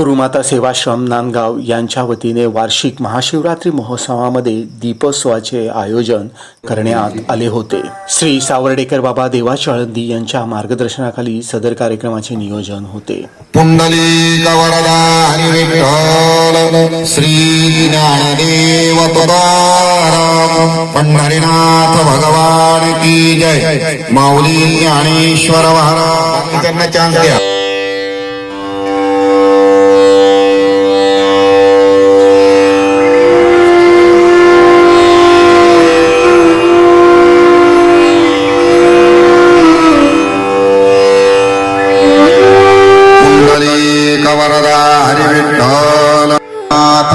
गुरुमाता सेवाश्रम नांदगाव यांच्या वतीने वार्षिक महाशिवरात्री महोत्सवामध्ये दीपोत्सवाचे आयोजन करण्यात आले होते. श्री सावर्डेकर बाबा देवाची आळंदी यांच्या मार्गदर्शनाखाली सदर कार्यक्रमाचे नियोजन होते. पुंडलिक वरदा हरी विठ्ठल श्री ज्ञानदेव तुकाराम पंढरीनाथ भगवान की जय माऊली ज्ञानेश्वर महाराज. त्यांना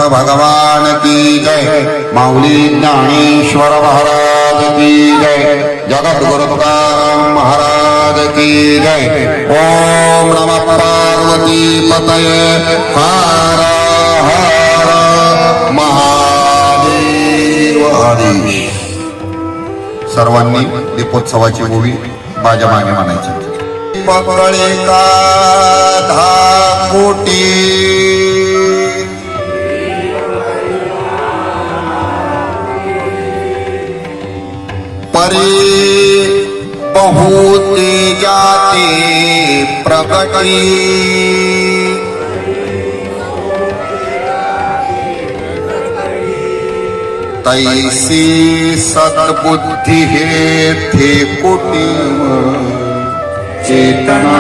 भगवान की जय। माऊली ज्ञानेश्वर महाराज की जय। जगद्गुरु तुकाराम महाराज की जय। ओम नम पार्वती पतये हर हर महादेव। आदेश सर्वांनी दीपोत्सवाची ओवी माझ्या मागे म्हणायची पकळे का दहा कोटी परे बहुते जाते प्रकटी तैसी सद्बुद्धी हे थे कोटी चेतना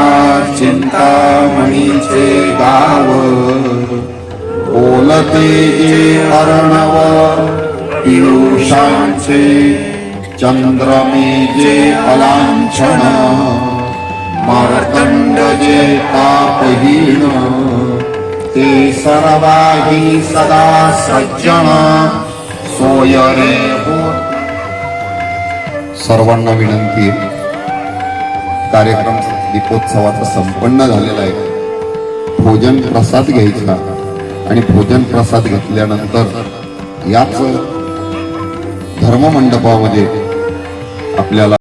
चिंतामणीचे गाव बोलते जे अर्णव पियुषांचे चंद्रमे जे अलांछन मार्तंड जे ते सर्वाही सदा सज्जन सोयरे हो। सर्वांना विनंती कार्यक्रम दीपोत्सवाचा संपन्न झालेला आहे. भोजन प्रसाद घ्यायचा आणि भोजन प्रसाद घेतल्यानंतर याच धर्ममंडपामध्ये आपल्याला